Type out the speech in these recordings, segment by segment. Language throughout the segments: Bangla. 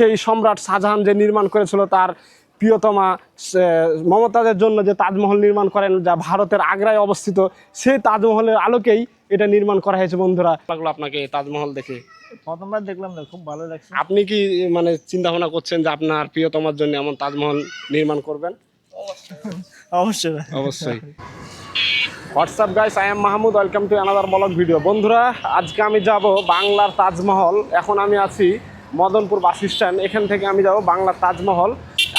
সেই সম্রাট শাহজাহান যে নির্মাণ করেছিল তার প্রিয়তমা মমতাজের জন্য যে তাজমহল নির্মাণ করেন যা ভারতের আগ্রায় অবস্থিত সেই তাজমহলের আলোকেই এটা নির্মাণ করা হয়েছে বন্ধুরা। লাগল আপনাকে তাজমহল দেখে। প্রথমবার দেখলাম না খুব ভালো লাগছে। আপনি কি মানে চিন্তা ভাবনা করছেন যে আপনার প্রিয়তমার জন্য এমন তাজমহল নির্মাণ করবেন? অবশ্যই। অবশ্যই WhatsApp guys I'm Mahmud welcome to another vlog video বন্ধুরা আজকে আমি যাব বাংলার তাজমহল। এখন আমি আছি মদনপুর বাস স্ট্যান্ড। এখান থেকে আমি যাব বাংলার তাজমহল।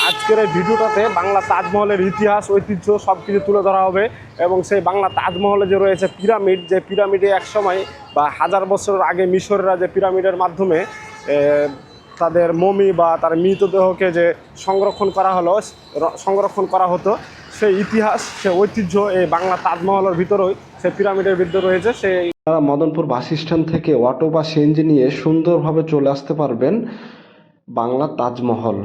আজকের এই ভিডিওটাতে বাংলা তাজমহলের ইতিহাস, ঐতিহ্য সব কিছু তুলে ধরা হবে এবং সেই বাংলা তাজমহলে যে রয়েছে পিরামিড, যে পিরামিডে একসময় বা হাজার বছর আগে মিশররা যে পিরামিডের মাধ্যমে তাদের মমি বা তার মৃতদেহকে যে সংরক্ষণ করা হলো সংরক্ষণ করা হতো, সেই ইতিহাস, সে ঐতিহ্য এই বাংলা তাজমহলের ভিতরেই, সে পিরামিডের ভিতরে রয়েছে, সেই আপনারা মদনপুর বাস স্ট্যান্ড থেকে অটো বা সিএনজি নিয়ে সুন্দরভাবে চলে আসতে পারবেন বাংলা তাজমহল।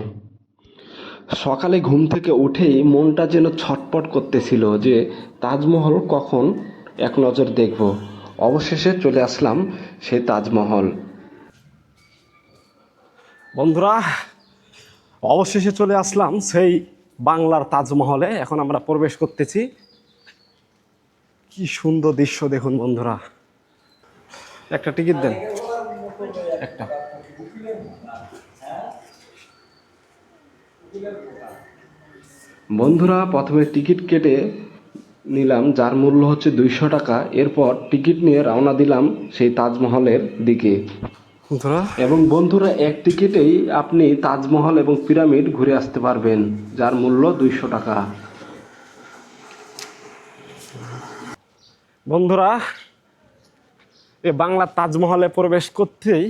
সকালে ঘুম থেকে উঠেই মনটা যেন ছটপট করতেছিল যে তাজমহল কখন এক নজর দেখব। অবশেষে চলে আসলাম সেই তাজমহল। বন্ধুরা, অবশেষে চলে আসলাম সেই বাংলার তাজমহলে। এখন আমরা প্রবেশ করতেছি। কি সুন্দর দৃশ্য দেখুন বন্ধুরা। একটা টিকিট দেন। একটা। বন্ধুরা, প্রথমে টিকিট কেটে নিলাম, যার মূল্য হচ্ছে দুইশো টাকা। এরপর টিকিট নিয়ে রওনা দিলাম সেই তাজমহলের দিকে। এবং বন্ধুরা এক টিকিটেই আপনি তাজমহল এবং পিরামিড ঘুরে আসতে পারবেন যার মূল্য দুইশো টাকা। বন্ধুরা এ বাংলা তাজমহলে প্রবেশ করতেই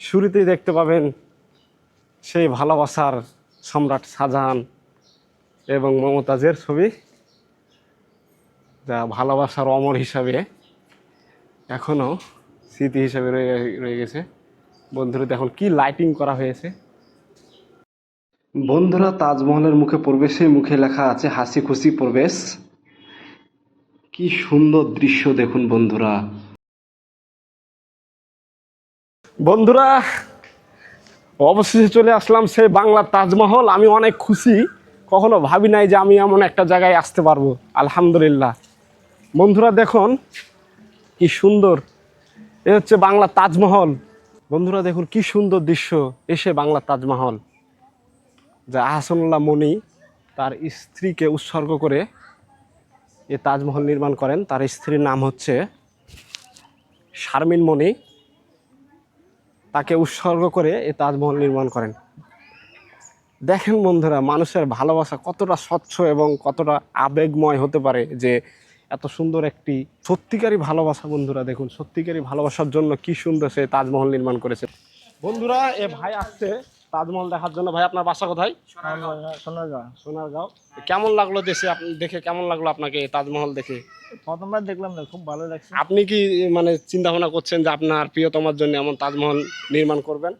শুরুতেই দেখতে পাবেন সেই ভালোবাসার সম্রাট শাহজাহান এবং মমতাজের ছবি যা ভালোবাসার অমর হিসাবে এখনও স্মৃতি হিসাবে রয়ে রয়ে গেছে। বন্ধুরা এখন কি লাইটিং করা হয়েছে। বন্ধুরা, তাজমহলের মুখে প্রবেশে মুখে লেখা আছে, হাসি খুশি প্রবেশ। কি সুন্দর দৃশ্য দেখুন বন্ধুরা। বন্ধুরা, অবশেষে চলে আসলাম সেই বাংলার তাজমহল। আমি অনেক খুশি। কখনো ভাবি নাই যে আমি এমন একটা জায়গায় আসতে পারব। আলহামদুলিল্লাহ। বন্ধুরা, দেখুন কি সুন্দর এ হচ্ছে বাংলা তাজমহল। বন্ধুরা দেখুন কি সুন্দর দৃশ্য, এসে বাংলা তাজমহল। যা আহসানুল্লাহ মনি তার স্ত্রীকে উৎসর্গ করে এ তাজমহল নির্মাণ করেন। তার স্ত্রীর নাম হচ্ছে শারমিন মনি। তাকে উৎসর্গ করে এ তাজমহল নির্মাণ করেন। দেখেন বন্ধুরা, মানুষের ভালোবাসা কতটা স্বচ্ছ এবং কতটা আবেগময় হতে পারে যে এত সুন্দর একটি সত্যিকারই ভালোবাসা বন্ধুরা দেখুন সত্যিকারই ভালোবাসার জন্য কি সুন্দর সে তাজমহল নির্মাণ করেছে। বন্ধুরা এ ভাই আসছে তাজমহল দেখার জন্য। ভাই আপনার বাসা কোথায়? সোনারগাঁ সোনারগাঁও। কেমন লাগল দেশে আপনি দেখে কেমন লাগল আপনাকে তাজমহল দেখে? প্রথমবার দেখলাম না খুব ভালো লাগছে। আপনি কি মানে চিন্তা ভাবনা করছেন যে আপনার প্রিয়তমার জন্য এমন তাজমহল নির্মাণ করবেন?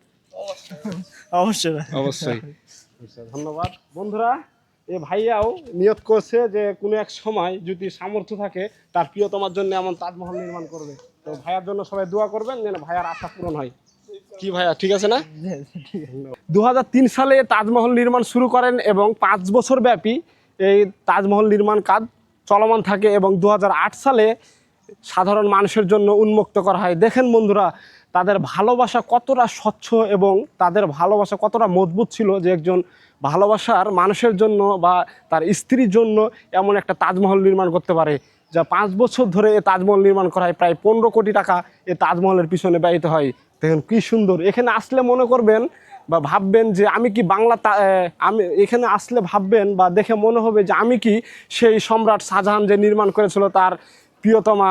অবশ্যই। অবশ্যই। ধন্যবাদ। বন্ধুরা এ ভাইয়াও নিয়ত করছে যে কোনো এক সময় যদি সামর্থ্য থাকে তার প্রিয়তমার জন্য এমন তাজমহল নির্মাণ করবে। তো ভাইয়ার জন্য সবাই দোয়া করবেন যেন ভাইয়ার আশা পূরণ হয়। কি ভাইয়া ঠিক আছে না? দু হাজার তিন সালে তাজমহল নির্মাণ শুরু করেন এবং পাঁচ বছর ব্যাপী এই তাজমহল নির্মাণ কাজ চলমান থাকে এবং দু হাজার আট সালে সাধারণ মানুষের জন্য উন্মুক্ত করা হয়। দেখেন বন্ধুরা তাদের ভালোবাসা কতটা স্বচ্ছ এবং তাদের ভালোবাসা কতটা মজবুত ছিল যে একজন ভালোবাসার মানুষের জন্য বা তার স্ত্রীর জন্য এমন একটা তাজমহল নির্মাণ করতে পারে, যা পাঁচ বছর ধরে এই তাজমহল নির্মাণ করা হয়। প্রায় পনেরো কোটি টাকা এই তাজমহলের পিছনে ব্যয়িত হয়। দেখেন কী সুন্দর। এখানে আসলে মনে করবেন বা ভাববেন যে আমি কি বাংলা আমি, এখানে আসলে ভাববেন বা দেখে মনে হবে যে আমি কি সেই সম্রাট শাহজাহান যে নির্মাণ করেছিল তার প্রিয়তমা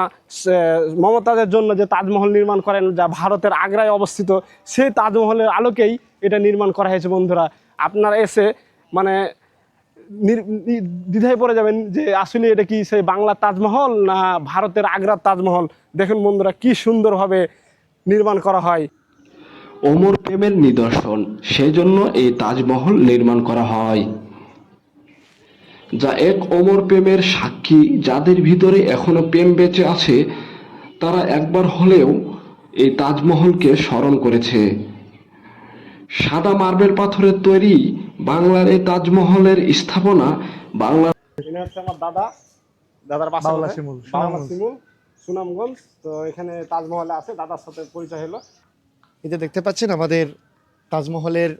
মমতাজের জন্য যে তাজমহল নির্মাণ করেন, যা ভারতের আগ্রায় অবস্থিত, সেই তাজমহলের আলোকেই এটা নির্মাণ করা হয়েছে বন্ধুরা। আপনারা এসে মানে দ্বিধায় পড়ে যাবেন যে আসলে এটা কি সেই বাংলা তাজমহল না ভারতের আগ্রার তাজমহল? দেখুন বন্ধুরা, কি সুন্দরভাবে নির্মাণ করা হয়। অমর প্রেমের নিদর্শন সেই জন্য এই তাজমহল নির্মাণ করা হয়। যা এক অমর প্রেমের সাক্ষী, যাদের ভিতরে এখনও প্রেম বেঁচে আছে, তারা একবার হলেও এই তাজমহলকে স্মরণ করেছে। সাদা মার্বেল পাথরের তৈরি বাংলার এই তাজমহলের স্থাপনা বাংলা ইনি হচ্ছে আমার দাদা। দাদার বাসা বাংলা শিমুল, সুনামগঞ্জ। শিমুল সুনামগঞ্জ। তো এখানে তাজমহলে আছে দাদার সাথে পরিচয় হলো। এই যে দেখতে পাচ্ছেন আমাদের তাজমহলের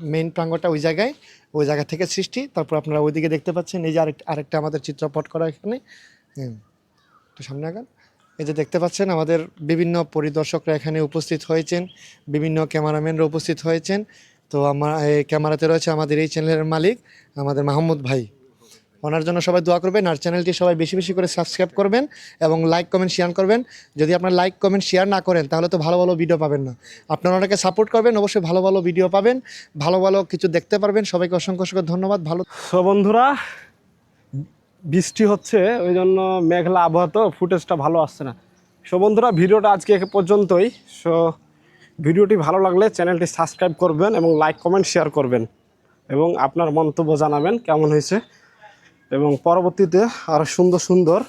মেইন প্রাঙ্গণটা ওই জায়গায় ওই জায়গা থেকে সৃষ্টি। তারপর আপনারা ওইদিকে দেখতে পাচ্ছেন এই যে আরেকটা আরেকটা আমাদের চিত্রপট করা এখানে। হুম। একটু সামনে আগান। এই যে দেখতে পাচ্ছেন, আমাদের বিভিন্ন পরিদর্শকরা এখানে উপস্থিত হয়েছেন, বিভিন্ন ক্যামেরাম্যানরা উপস্থিত হয়েছেন। তো আমার, এই ক্যামেরাতে রয়েছে আমাদের এই চ্যানেলের মালিক, আমাদের মাহমুদ ভাই। ওনার জন্য সবাই দোয়া করবেন, আর চ্যানেলটি সবাই বেশি বেশি করে সাবস্ক্রাইব করবেন এবং লাইক, কমেন্ট, শেয়ার করবেন। যদি আপনার লাইক, কমেন্ট, শেয়ার না করেন, তাহলে তো ভালো ভালো ভিডিও পাবেন না। আপনারা ওনাকে সাপোর্ট করবেন, অবশ্যই ভালো ভালো ভিডিও পাবেন, ভালো ভালো কিছু দেখতে পারবেন। সবাইকে অসংখ্য অসংখ্য ধন্যবাদ, ভালো সো বন্ধুরা বৃষ্টি হচ্ছে, ওই জন্য মেঘলা আবহাওয়া তো, ফুটেজটা ভালো আসছে না। সো বন্ধুরা, ভিডিওটা আজকে পর্যন্তই। সো ভিডিওটি ভালো লাগলে চ্যানেলটি সাবস্ক্রাইব করবেন এবং লাইক, কমেন্ট, শেয়ার করবেন এবং আপনার মন্তব্য জানাবেন কেমন হয়েছে। এবং পরবর্তীতে আরও সুন্দর সুন্দর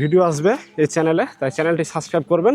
ভিডিও আসবে এই চ্যানেলে, তাই চ্যানেলটি সাবস্ক্রাইব করবেন।